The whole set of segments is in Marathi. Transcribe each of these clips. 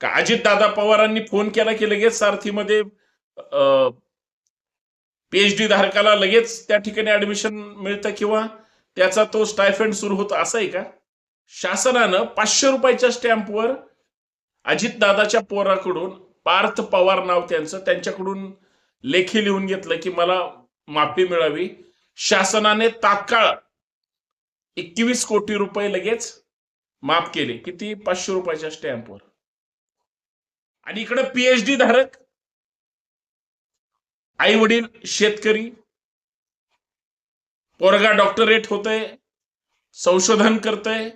का अजितदादा पवारांनी फोन केला की लगेच सारथीमध्ये पीएचडी धारकाला लगेच त्या ठिकाणी ऍडमिशन मिळतं किंवा त्याचा तो स्टायफंड सुरू होतो असं आहे का? शासनानं पाचशे रुपयाच्या स्टॅम्पवर अजितदादाच्या पोराकडून पार्थ पवार नाव त्यांचं त्यांच्याकडून लेखी लिहून घेतलं की मला माफी मिळावी. शासनाने तात्काळ एकवीस कोटी रुपये लगेच माफ केले. किती? पाचशे रुपयाच्या स्टॅम्पवर आणि इकडे पीएचडी धारक आई वडील शेतकरी पोरगा डॉक्टरेट होतोय संशोधन करतोय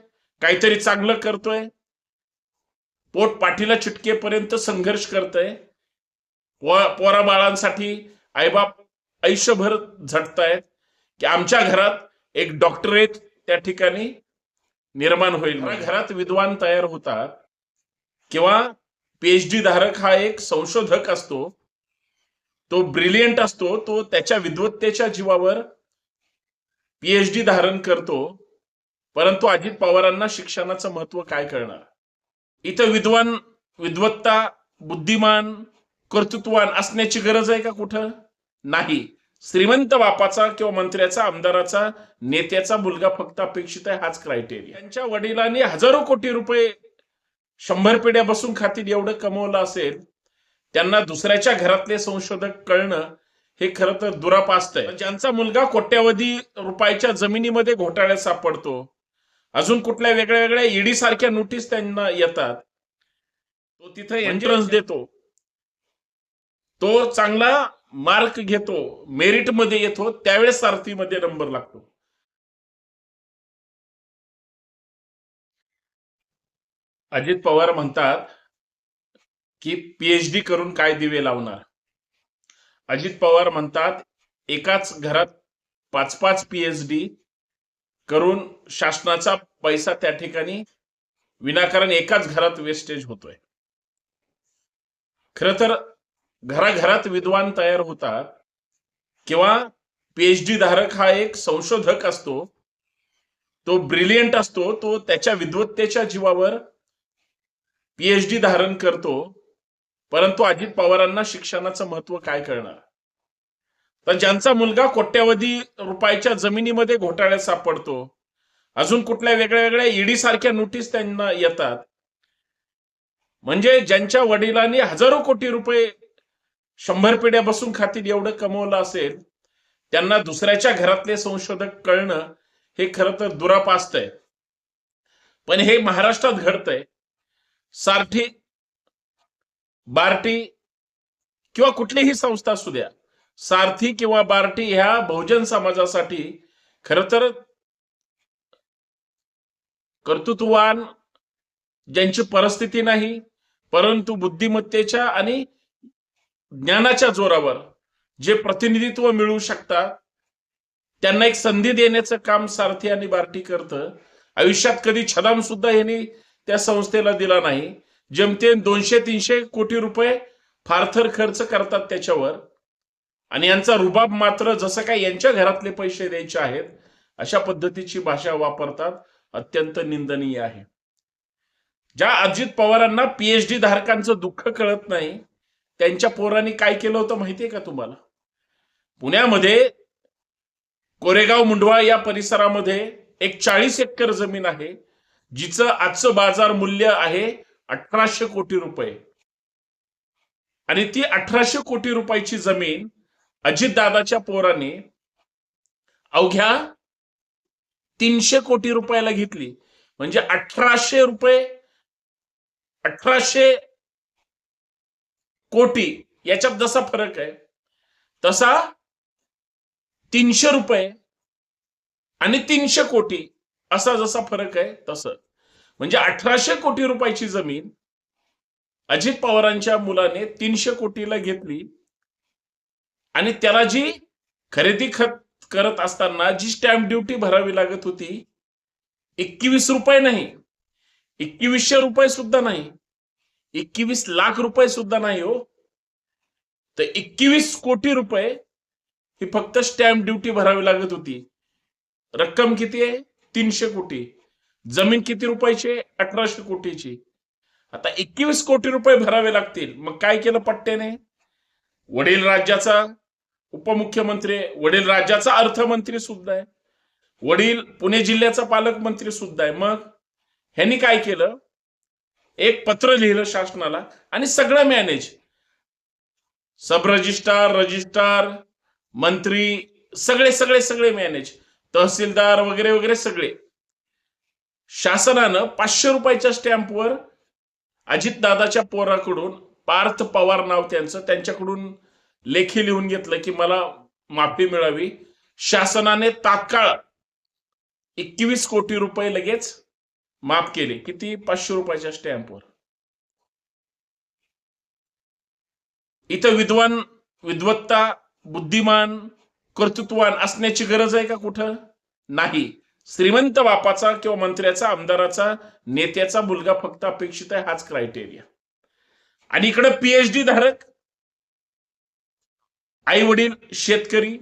काहीतरी चांगलं करतोय पोट पाठीला चिटकेपर्यंत संघर्ष करतोय पोरा बाळांसाठी आईबाप आयुष्यभर झटतायत की आमच्या घरात एक डॉक्टरेट त्या ठिकाणी निर्माण होईल. म्हणजे घरात विद्वान तयार होतात किंवा पीएचडी धारक हा एक संशोधक असतो. तो ब्रिलियंट असतो. तो त्याच्या विद्वत्तेच्या जीवावर पीएचडी धारण करतो. परंतु अजित पवारांना शिक्षणाचं महत्त्व काय कळणार? इथं विद्वान विद्वत्ता बुद्धिमान कर्तृत्वान असण्याची गरज आहे का कुठं? नाही. श्रीमंत बापाचा किंवा मंत्र्याचा आमदाराचा नेत्याचा मुलगा फक्त अपेक्षित आहे हाच क्रायटेरिया त्यांच्या वडिलांनी हजारो कोटी रुपये शंभर पिढ्या बसून खातील एवढं कमवलं असेल त्यांना दुसऱ्याच्या घरातले संशोधक कळणं हे खरं तर दुरापास्त आहे. ज्यांचा मुलगा कोट्यवधी रुपयाच्या जमिनीमध्ये घोटाळ्यात सापडतो अजून कुठल्या वेगळ्या वेगळ्या ईडी सारख्या नोटीस त्यांना येतात तो तिथे एंट्रन्स देतो. तो चांगला मार्क घेतो मेरिटमध्ये येतो त्यावेळेस सारथीमध्ये नंबर लागतो. अजित पवार म्हणतात की पीएचडी करून काय दिवे लावणार? अजित पवार म्हणतात एकाच घरात पाच पाच पीएचडी करून शासनाचा पैसा त्या ठिकाणी विनाकारण एकाच घरात वेस्टेज होतोय. खर तर घराघरात विद्वान तयार होतात किंवा पीएचडी धारक हा एक संशोधक असतो तो ब्रिलियंट असतो तो त्याच्या विद्वत्तेच्या जीवावर पीएचडी धारण करतो परंतु अजित पवारांना शिक्षणाचं महत्त्व काय कळणार? तर ज्यांचा मुलगा कोट्यावधी रुपयाच्या जमिनीमध्ये घोटाळ्यात सापडतो अजून कुठल्या वेगळ्या वेगळ्या ईडी सारख्या नोटीस त्यांना येतात. म्हणजे ज्यांच्या वडिलांनी हजारो कोटी रुपये शंभर पिढ्या बसून खातील एवढं कमवलं असेल त्यांना दुसऱ्याच्या घरातले संशोधक कळणं हे खरं तर दुरापास्त आहे. पण हे महाराष्ट्रात घडतंय. सारथी बार्टी किंवा कुठलीही संस्था असू द्या सारथी किंवा बार्टी ह्या बहुजन समाजासाठी खर तर कर्तृत्ववान ज्यांची परिस्थिती नाही परंतु बुद्धिमत्तेच्या आणि ज्ञानाच्या जोरावर जे प्रतिनिधित्व मिळवू शकतात त्यांना एक संधी देण्याचं काम सारथी आणि बार्टी करतं. आयुष्यात कधी छदाम सुद्धा यांनी त्या संस्थेला दिला नाही. जमतेन दोनशे तीनशे कोटी रुपये फारथर खर्च करतात त्याच्यावर. आणि यांचा रुबाब मात्र जसं काय यांच्या घरातले पैसे द्यायचे आहेत अशा पद्धतीची भाषा वापरतात. अत्यंत निंदनीय आहे. ज्या अजित पवारांना पीएचडी धारकांचं दुःख कळत नाही त्यांच्या पोरांनी काय केलं होतं माहितीये का तुम्हाला? पुण्यामध्ये कोरेगाव मुंडवा या परिसरामध्ये एक चाळीस एकर जमीन आहे. जिचं आजचं बाजार मूल्य आहे अठराशे कोटी रुपये. आणि ती अठराशे कोटी रुपयाची जमीन अजितदादाच्या पोराने अवघ्या तीनशे कोटी रुपयाला घेतली. म्हणजे अठराशे रुपये अठराशे कोटी याच्यात जसा फरक आहे तसा तीनशे रुपये आणि तीनशे कोटी असा जसा फरक आहे तसं. म्हणजे अठराशे कोटी रुपयाची जमीन अजित पवारांच्या मुलाने तीनशे कोटीला घेतली. आणि त्याला जी खरेदी खत करत असताना जी स्टॅम्प ड्युटी भरावी लागत होती एकवीस रुपये नाही. एकवीसशे रुपये सुद्धा नाही. एकवीस लाख रुपये सुद्धा नाही हो. तर एकवीस कोटी रुपये ही फक्त स्टॅम्प ड्युटी भरावी लागत होती. रक्कम किती आहे? तीनशे कोटी. जमीन किती रुपयाची अठराशे कोटीची. आता एकवीस कोटी रुपये भरावे लागतील. मग काय केलं पट्ट्याने? वडील राज्याचा उपमुख्यमंत्री वडील राज्याचा अर्थमंत्री सुद्धा आहे. वडील पुणे जिल्ह्याचा पालकमंत्री सुद्धा आहे. मग ह्यांनी काय केलं? एक पत्र लिहिलं शासनाला आणि सगळं मॅनेज सब रजिस्ट्रार रजिस्ट्रार मंत्री सगळे सगळे सगळे मॅनेज तहसीलदार वगैरे वगैरे सगळे. शासनानं पाचशे रुपयाच्या स्टॅम्पवर अजितदादाच्या पोराकडून पार्थ पवार नाव त्यांचं त्यांच्याकडून लेखी लिहून घेतलं की मला माफी मिळावी. शासनाने तात्काळ एकवीस कोटी रुपये लगेच माफ केले. किती? पाचशे रुपयाच्या स्टॅम्पवर इथं विद्वान विद्वत्ता बुद्धिमान कर्तृत्वान असण्याची गरज आहे का कुठं? नाही. श्रीमंत बापाचा किंवा मंत्र्याचा आमदाराचा नेत्याचा मुलगा फक्त अपेक्षित आहे हाच क्रायटेरिया आणि इकडे पीएचडी धारक आई वडील शेतकरी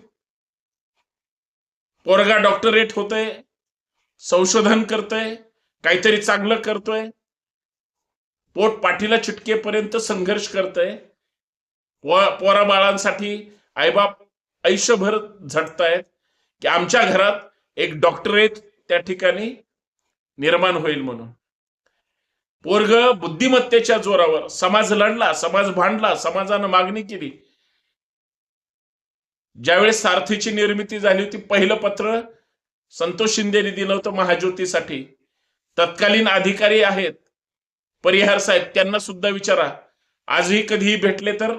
पोरगा डॉक्टरेट होतय संशोधन करतोय काहीतरी चांगलं करतोय पोट पाठीला चिटकेपर्यंत संघर्ष करतोय पोरा बाळांसाठी आईबाप आयुष्यभर झटतायत की आमच्या घरात एक डॉक्टरेट त्या ठिकाणी निर्माण होईल म्हणून. पोरग बुद्धिमत्तेच्या जोरावर समाज लढला समाज भांडला समाजानं मागणी केली. ज्यावेळेस सारथीची निर्मिती झाली होती पहिलं पत्र संतोष शिंदेने दिलं होतं महाज्योतीसाठी. तत्कालीन अधिकारी आहेत. परिहार साहेब त्यांना सुद्धा विचारा. आजही कधीही भेटले तर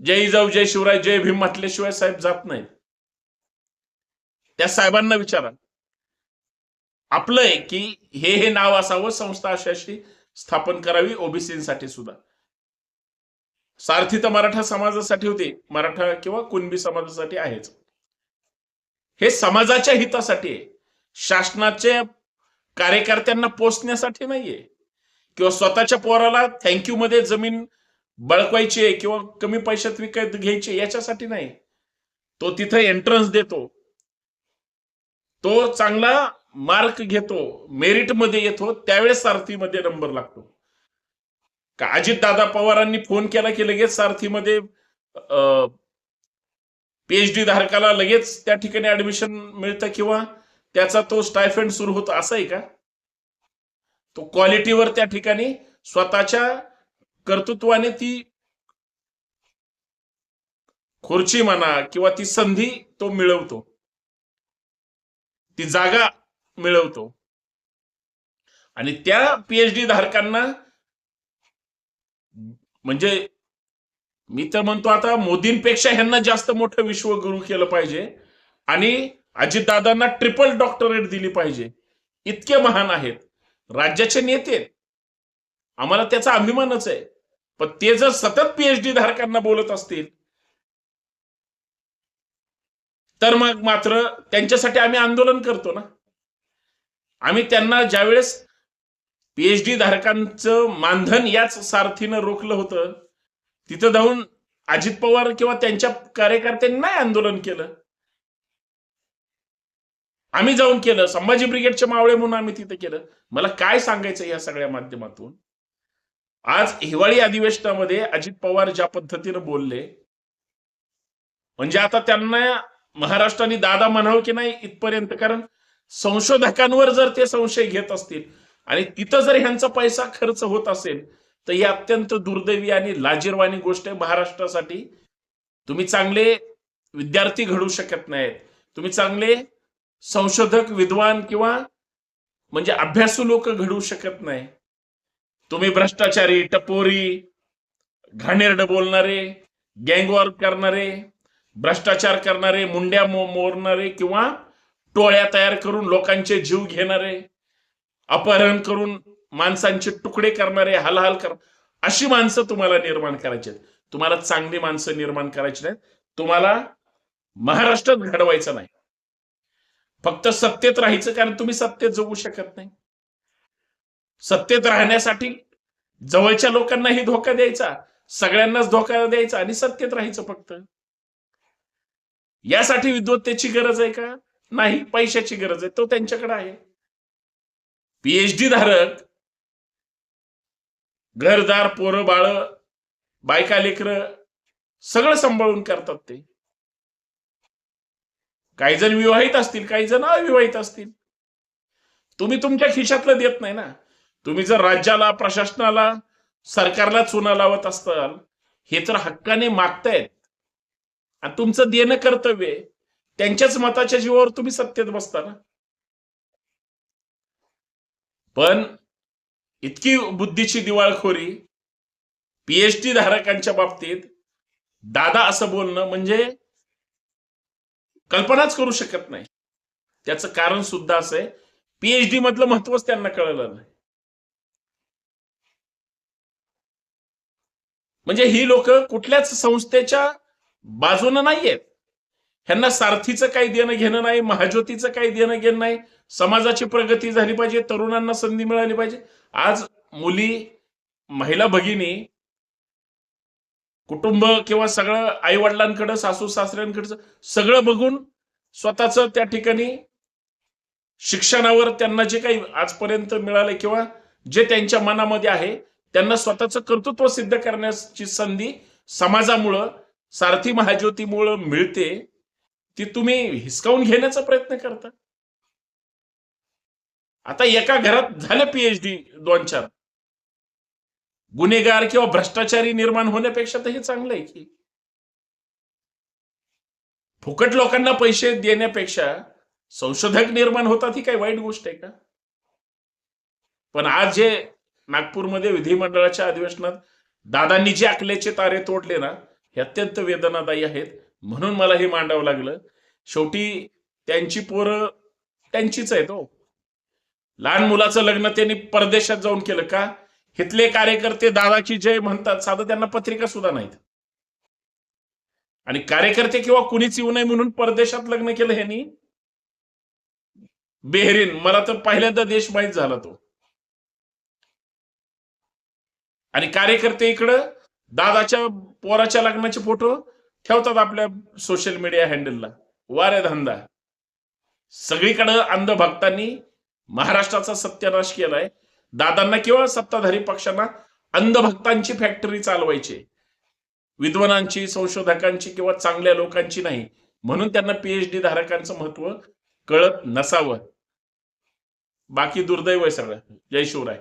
जय जाऊ जय शिवराय जय भीम म्हटल्याशिवाय साहेब जात नाही त्या साहेबांना विचारा. आपलं आहे की हे हे नाव असावं संस्था अशाशी स्थापन करावी ओबीसीसाठी सुद्धा. सारथी तर मराठा समाजासाठी होते. मराठा किंवा कुणबी समाजासाठी आहेच. हे समाजाच्या हितासाठी आहे. शासनाच्या कार्यकर्त्यांना पोचण्यासाठी नाहीये. किंवा स्वतःच्या पोराला थँक्यू मध्ये जमीन बळकवायची आहे किंवा कमी पैशात विकत घ्यायची याच्यासाठी नाही. तो तिथे एंट्रन्स देतो. तो चांगला मार्क घेतो मेरिटमध्ये येतो त्यावेळेस सारथीमध्ये नंबर लागतो. का अजितदादा पवारांनी फोन केला की लगेच सारथीमध्ये पीएचडी धारकाला लगेच त्या ठिकाणी ऍडमिशन मिळतं किंवा त्याचा तो स्टायफंड सुरू होतो असं आहे का? तो क्वालिटीवर त्या ठिकाणी स्वतःच्या कर्तृत्वाने ती खुर्ची म्हणा किंवा ती संधी तो मिळवतो. ती जागा मिळवतो. आणि त्या पीएचडी धारकांना म्हणजे मी तर म्हणतो आता मोदींपेक्षा ह्यांना जास्त मोठं विश्वगुरु केलं पाहिजे. आणि अजितदादांना ट्रिपल डॉक्टरेट दिली पाहिजे. इतके महान आहेत. राज्याचे नेते आम्हाला त्याचा अभिमानच आहे. पण ते जर सतत पीएचडी धारकांना बोलत असतील तर मग मात्र त्यांच्यासाठी आम्ही आंदोलन करतो ना. आम्ही त्यांना ज्यावेळेस पीएचडी धारकांचं मानधन याच सारथीनं रोखलं होतं तिथं जाऊन अजित पवार किंवा त्यांच्या कार्यकर्त्यांनी नाही आंदोलन केलं. आम्ही जाऊन केलं संभाजी ब्रिगेडचे मावळे म्हणून आम्ही तिथे केलं. मला काय सांगायचं या सगळ्या माध्यमातून? आज हिवाळी अधिवेशनामध्ये अजित पवार ज्या पद्धतीनं बोलले म्हणजे आता त्यांना महाराष्ट्राने दादा म्हणावं की नाही इथपर्यंत कारण संशोधकांवर जर ते संशय घेत असतील आणि तिथं जर ह्यांचा पैसा खर्च होत असेल तर ही अत्यंत दुर्दैवी आणि लाजीरवाणी गोष्ट आहे महाराष्ट्रासाठी. तुम्ही चांगले विद्यार्थी घडू शकत नाहीत. तुम्ही चांगले संशोधक विद्वान किंवा म्हणजे अभ्यासू लोक घडू शकत नाही. तुम्ही भ्रष्टाचारी टपोरी घाणेरड बोलणारे गँगवॉर करणारे भ्रष्टाचार करणारे मुंड्या मोरणारे किंवा टोळ्या तयार करून लोकांचे जीव घेणारे अपहरण करून माणसांचे तुकडे करणारे हलहल कर अशी माणसं तुम्हाला निर्माण करायची आहेत. तुम्हाला चांगली माणसं निर्माण करायची नाहीत. तुम्हाला महाराष्ट्रात घडवायचं नाही. फक्त सत्तेत राहायचं कारण तुम्ही सत्तेत जगू शकत नाही. सत्तेत राहण्यासाठी जवळच्या लोकांनाही धोका द्यायचा सगळ्यांनाच धोका द्यायचा आणि सत्तेत राहायचं फक्त. यासाठी विद्वत्तेची गरज आहे का? नाही पैशाची गरज आहे. तो त्यांच्याकडे आहे. पीएचडी धारक घरदार पोरं बाळ बायका लेकर सगळं सांभाळून करतात ते. काही जण विवाहित असतील काही जण अविवाहित असतील. तुम्ही तुमच्या खिशातलं देत नाही ना. तुम्ही जर राज्याला प्रशासनाला सरकारला चुना लावत असताल हे तर हक्काने मागतायत. आणि तुमचं देणं कर्तव्य त्यांच्याच मताच्या जीवावर तुम्ही सत्तेत बसता ना. पण इतकी बुद्धीची दिवाळखोरी पीएचडी धारकांच्या बाबतीत दादा असं बोलणं म्हणजे कल्पनाच करू शकत नाही. त्याचं कारण सुद्धा असं आहे. पीएचडी मधलं महत्वच त्यांना कळलं नाही. म्हणजे ही लोक कुठल्याच संस्थेच्या बाजूनं नाहीयेत. ह्यांना सारथीचं काही देणं घेणं नाही महाज्योतीचं काही देणं घेणं नाही. समाजाची प्रगती झाली पाहिजे तरुणांना संधी मिळाली पाहिजे. आज मुली महिला भगिनी कुटुंब किंवा सगळं आई वडिलांकडं सासू सासऱ्यांकडचं सगळं बघून स्वतःच त्या ठिकाणी शिक्षणावर त्यांना जे काही आजपर्यंत मिळाले किंवा जे त्यांच्या मनामध्ये आहे त्यांना स्वतःचं कर्तृत्व सिद्ध करण्याची संधी समाजामुळं सारथी महाज्योतीमुळं मिळते ती तुम्ही हिसकावून घेण्याचा प्रयत्न करता. आता एका घरात झालं पीएचडी दोन चार. गुन्हेगार किंवा भ्रष्टाचारी निर्माण होण्यापेक्षा तर हे चांगलं आहे की. फुकट लोकांना पैसे देण्यापेक्षा संशोधक निर्माण होतात ही काही वाईट गोष्ट आहे का? पण आज जे नागपूरमध्ये विधिमंडळाच्या अधिवेशनात दादांनी जे आकल्याचे तारे तोडले ना हे अत्यंत वेदनादायी आहेत. म्हणून मला हे मांडावं लागलं. शेवटी त्यांची पोरं त्यांचीच आहेत हो. लहान मुलाचं लग्न त्यांनी परदेशात जाऊन केलं का? हिथले कार्यकर्ते दादाची जय म्हणतात साधं त्यांना पत्रिका सुद्धा नाहीत. आणि कार्यकर्ते किंवा कुणीच येऊ नये म्हणून परदेशात लग्न केलं ह्यानी? बेहरीन मला तर पहिल्यांदा देश माहीत झाला तो. आणि कार्यकर्ते इकडं दादाच्या पोराच्या लग्नाचे फोटो ठेवतात आपल्या सोशल मीडिया हँडलला वारे धंदा. सगळीकडं अंधभक्तांनी महाराष्ट्राचा सत्यानाश केलाय. दादांना किंवा सत्ताधारी पक्षांना अंधभक्तांची फॅक्टरी चालवायची. विद्वानांची संशोधकांची किंवा चांगल्या लोकांची नाही. म्हणून त्यांना पीएचडी धारकांचं महत्त्व कळत नसावं. बाकी दुर्दैव आहे सगळं. जय शिवराय.